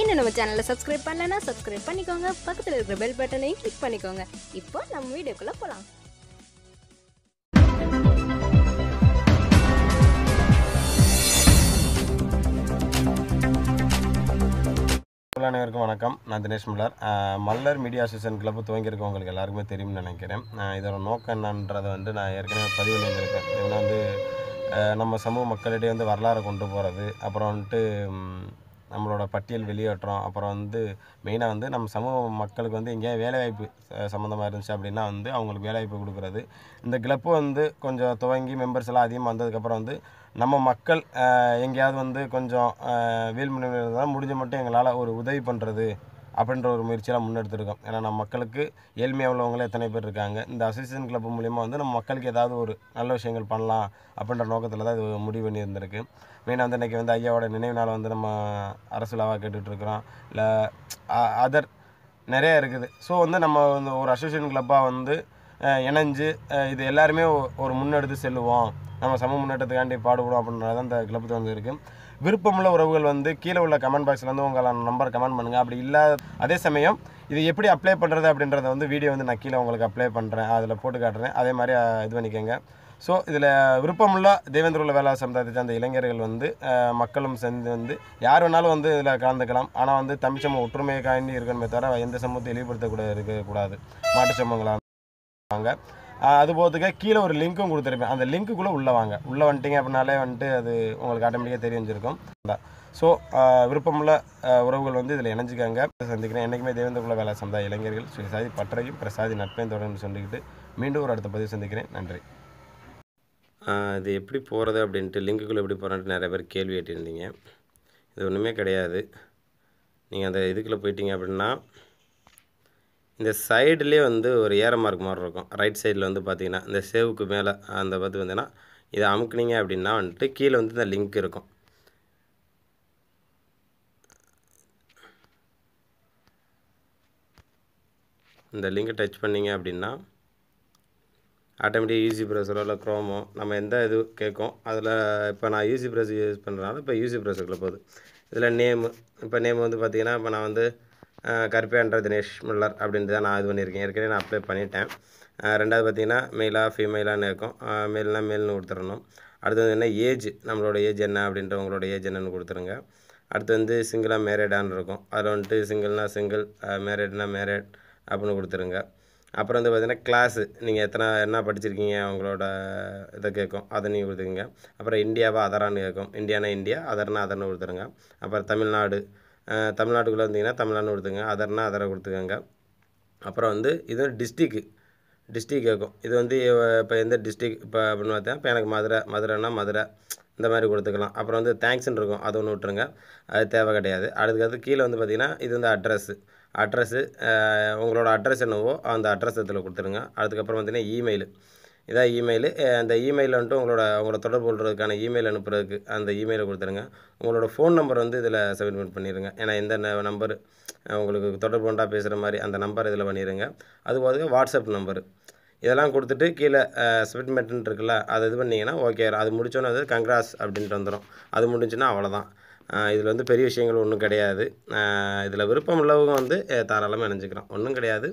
இன்னும் நம்ம சேனலை சப்ஸ்கிரைப் பண்ணலன்னா சப்ஸ்கிரைப் பண்ணிக்கோங்க. பக்கத்தில் இருக்கிற பெல் பட்டனையும் கிளிக் பண்ணிக்கோங்க. இப்போ நம்ம வீடியோக்குள்ளே போகலாம் அனைவருக்கும் வணக்கம். நான் Dinesh Mallar Mallar media association club துவங்கியிருக்க உங்களுக்கு எல்லாருக்குமே தெரியும்னு நினைக்கிறேன். இதோட நோக்கம் என்னன்றதை வந்து நான் ஏற்கனவே பதிவு பண்ணியிருக்கேன். ஏன்னா வந்து நம்ம சமூக மக்களிடையே வந்து வரலாறு கொண்டு போகிறது அப்புறம் வந்துட்டு நம்மளோட பட்டியல் வெளியேற்றோம். அப்புறம் வந்து மெயினாக வந்து நம்ம சமூக மக்களுக்கு வந்து எங்கேயா வேலைவாய்ப்பு ச- சம்மந்தமாக இருந்துச்சு அப்படின்னா வந்து அவங்களுக்கு வேலைவாய்ப்பு கொடுக்குறது. இந்த கிளப்பு வந்து கொஞ்சம் துவங்கி மெம்பர்ஸ் எல்லாம் அதிகமாக வந்ததுக்கப்புறம் வந்து நம்ம மக்கள் எங்கேயாவது வந்து கொஞ்சம் வீழ்மணி முடிஞ்ச மட்டும் எங்களால் ஒரு உதவி பண்ணுறது அப்படின்ற ஒரு முயற்சியெல்லாம் முன்னெடுத்திருக்கோம். ஏன்னா நம்ம மக்களுக்கு ஏழ்மையாக உள்ளவங்களே எத்தனை பேர் இருக்காங்க இந்த அசோசியேஷன் கிளப் மூலிமா வந்து நம்ம மக்களுக்கு ஏதாவது ஒரு நல்ல விஷயங்கள் பண்ணலாம் அப்படின்ற நோக்கத்தில் தான் இது முடிவு பண்ணியிருந்திருக்கு. மெயினாக வந்து இன்றைக்கி வந்து ஐயாவோட நினைவு நாள் வந்து நம்ம அரசு லாவாக கேட்டுட்ருக்குறோம். இல்லை அதர் நிறையா இருக்குது. ஸோ வந்து நம்ம வந்து ஒரு அசோசியேஷன் கிளப்பாக வந்து இணைஞ்சு இது எல்லாருமே ஒ- ஒரு முன்னெடுத்து செல்லுவோம். நம்ம சமூக முன்னேற்றத்துக்காண்டி பாடுபடும் அப்படின்றது தான் இந்த கிளப்பு வந்து இருக்குது விருப்பமுள்ள உறவுகள் வந்து கீழே உள்ள கமெண்ட் பாக்ஸில் வந்து உங்களை நம்பர் கமெண்ட் பண்ணுங்கள் அப்படி இல்லாத அதே சமயம் இது எப்படி அப்ளை பண்ணுறது அப்படின்றத வந்து வீடியோ வந்து நான் கீழே உங்களுக்கு அப்ளை பண்ணுறேன் அதில் போட்டு காட்டுறேன். அதே மாதிரி இது பண்ணிக்கோங்க. ஸோ இதில் விருப்பமுள்ள தேவேந்திர உள்ள வேளா சமுதாயத்தை சேர்ந்த இளைஞர்கள் வந்து மக்களும் சேர்ந்து வந்து யார் வேணாலும் வந்து இதில் கலந்துக்கலாம். ஆனால் வந்து தமிழ் சமூக ஒற்றுமையை காண்டி இருக்கணுமே தவிர எந்த சமூகத்தை இழிவுபடுத்தக்கூட இருக்கக்கூடாது. மாட்டு சமூகங்களாக வாங்க அது போகிறதுக்கு கீழே ஒரு லிங்க்கும் கொடுத்துருப்பேன். அந்த லிங்க்குள்ளே உள்ளே வாங்க. உள்ளே வந்துட்டிங்க அப்படின்னாலே வந்துட்டு அது உங்களுக்கு ஆட்டோமேட்டிக்காக தெரிஞ்சிருக்கும். ஸோ விருப்பமுள்ள உறவுகள் வந்து இதில் இணைஞ்சிக்காங்க. சந்திக்கிறேன். என்றைக்குமே தேவேந்திரகுல வேலை சந்தா இளைஞர்கள் சுயசாதி பற்றையும் பிரசாதி நட்பையும் தொடர்ந்து சொல்லிக்கிட்டு மீண்டும் ஒரு அடுத்த பதிவு சந்திக்கிறேன். நன்றி. இது எப்படி போகிறது அப்படின்ட்டு லிங்க்குள்ளே எப்படி போகிறேன்ட்டு நிறைய பேர் கேள்வி கேட்டிருந்தீங்க. இது ஒன்றுமே கிடையாது. நீங்கள் அந்த இதுக்குள்ளே போயிட்டீங்க அப்படின்னா இந்த சைடுலேயே வந்து ஒரு ஏற மார்க் மாதிரி இருக்கும். ரைட் சைடில் வந்து பார்த்தீங்கன்னா இந்த சேவுக்கு மேலே அந்த பார்த்து வந்தீங்கன்னா இதை அமுக்குனீங்க அப்படின்னா வந்துட்டு கீழே வந்து இந்த லிங்க் இருக்கும். இந்த லிங்கை டச் பண்ணீங்க அப்படின்னா ஆட்டோமேட்டிக் யூசி ப்ரெஸரோ இல்லை க்ரோமோ நம்ம எந்த இது கேட்கும் அதில் இப்போ நான் யூசி ப்ரெஸ் யூஸ் பண்ணுறனால இப்போ யூசி ப்ரௌசருக்குள்ள போகுது. இதில் நேமு இப்போ நேம் வந்து பார்த்திங்கன்னா இப்போ நான் வந்து கருப்பேன்ற தினேஷ் முல்லர் அப்படின்ட்டு தான் நான் இது பண்ணியிருக்கேன். ஏற்கனவே நான் அப்ளை பண்ணிட்டேன். ரெண்டாவது பார்த்தீங்கன்னா மெயிலாக ஃபீமெயிலான்னு இருக்கும்? மேல்னா மேல்னு கொடுத்துடணும். அடுத்து வந்து என்ன ஏஜ் நம்மளோட ஏஜ் என்ன அப்படின்ற உங்களோட ஏஜ் என்னன்னு கொடுத்துருங்க. அடுத்து வந்து சிங்கிளாக மேரேடான்னு இருக்கும். அதில் வந்துட்டு சிங்கிள்னா சிங்கிள் மேரேட்னா மேரேட் அப்படின்னு கொடுத்துருங்க. அப்புறம் வந்து பார்த்தீங்கன்னா கிளாஸு நீங்கள் எத்தனை என்ன படிச்சிருக்கீங்க அவங்களோட இதை கேட்கும். அதை நீங்கள் கொடுத்துருங்க அப்புறம் இந்தியாவா அதரான்னு கேட்கும். இந்தியானா இந்தியா அதர்னா அதர்னு கொடுத்துருங்க. அப்புறம் தமிழ்நாடு தமிழ்நாட்டுக்குள்ளே வந்தீங்கன்னா தமிழ்நாடுன்னு கொடுத்துங்க அதர்னா அதரை கொடுத்துக்கோங்க. அப்புறம் வந்து இது டிஸ்ட்ரிக்கு. டிஸ்ட்ரிக் கேட்கும் இது வந்து இப்போ எந்த டிஸ்ட்ரிக் இப்போ அப்படின்னு பார்த்தா இப்போ எனக்கு மதுரை மதுரைன்னா மதுரை. இந்த மாதிரி கொடுத்துக்கலாம். அப்புறம் வந்து தேங்க்ஸ்ன்னு இருக்கும். அது ஒன்று விட்டுருங்க. அது தேவை கிடையாது. அடுத்தது கீழே வந்து பார்த்திங்கன்னா இது வந்து அட்ரஸ்ஸு அட்ரஸ்ஸு உங்களோட அட்ரஸ் என்னவோ அந்த அட்ரஸ் இதில் கொடுத்துருங்க. அதுக்கப்புறம் பார்த்தீங்கன்னா இமெயில் இதான் இமெயிலு அந்த இமெயில் வந்துட்டு உங்களோட உங்களோட தொடர்பு கொள்றதுக்கான இமெயில் அனுப்புறதுக்கு அந்த இமெயிலை கொடுத்துருங்க. உங்களோட ஃபோன் நம்பர் வந்து இதில் சப்மிட் பண்ணிடுங்க ஏன்னா எந்த நம்பர் உங்களுக்கு தொடர்பு கொண்டா பேசுகிற மாதிரி அந்த நம்பர் இதில் பண்ணிடுங்க அது போதுக்கு வாட்ஸ்அப் நம்பரு இதெல்லாம் கொடுத்துட்டு கீழே சப்மிட்மெண்ட்னு இருக்குல்ல அதை இது பண்ணிங்கன்னா ஓகே அது முடித்தோன்னே அது கங்க்ராஸ் அப்படின்ட்டு வந்துடும் அது முடிஞ்சுன்னா அவ்வளோதான் இதில் வந்து பெரிய விஷயங்கள் ஒன்றும் கிடையாது. இதில் விருப்பம் உள்ளவங்க வந்து தாராளமாக இணைஞ்சிக்கிறோம் ஒன்றும் கிடையாது.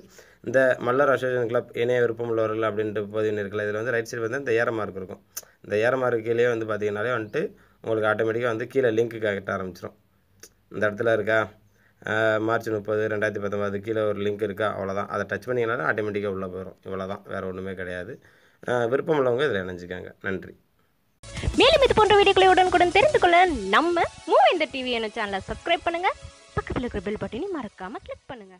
இந்த மல்லர் அசோசியேஷன் கிளப் இணைய விருப்பம் உள்ளவர்கள் அப்படின்ட்டு பதிவு இருக்குல்ல இதில் வந்து ரைட் சைடு வந்து இந்த ஏற மார்க் இருக்கும். இந்த ஏற மார்க் கீழே வந்து பார்த்தீங்கன்னாலே வந்துட்டு உங்களுக்கு ஆட்டோமேட்டிக்காக வந்து கீழே லிங்க்கு கட்ட ஆரம்பிச்சிடும் இந்த இடத்துல இருக்கா? மார்ச் முப்பது ரெண்டாயிரத்தி பத்தொம்பது கீழே ஒரு லிங்க் இருக்கா? அவ்வளோதான் அதை டச் பண்ணிங்கனாலும் ஆட்டோமேட்டிக்காக உள்ளே போயிடும் இவ்வளோ தான் வேறு ஒன்றுமே கிடையாது. விருப்பம் உள்ளவங்க இதில் இணைஞ்சிக்காங்க. நன்றி. மேலும் இது போன்ற வீடியோக்களை உடனுக்குடன் தெரிந்து கொள்ள நம்ம மூவ் இந்த டிவி என்ன சேனலை சப்ஸ்கிரைப் பண்ணுங்க. பக்கத்தில் இருக்கிற பெல் பட்டனையும் மறக்காம கிளிக் பண்ணுங்க.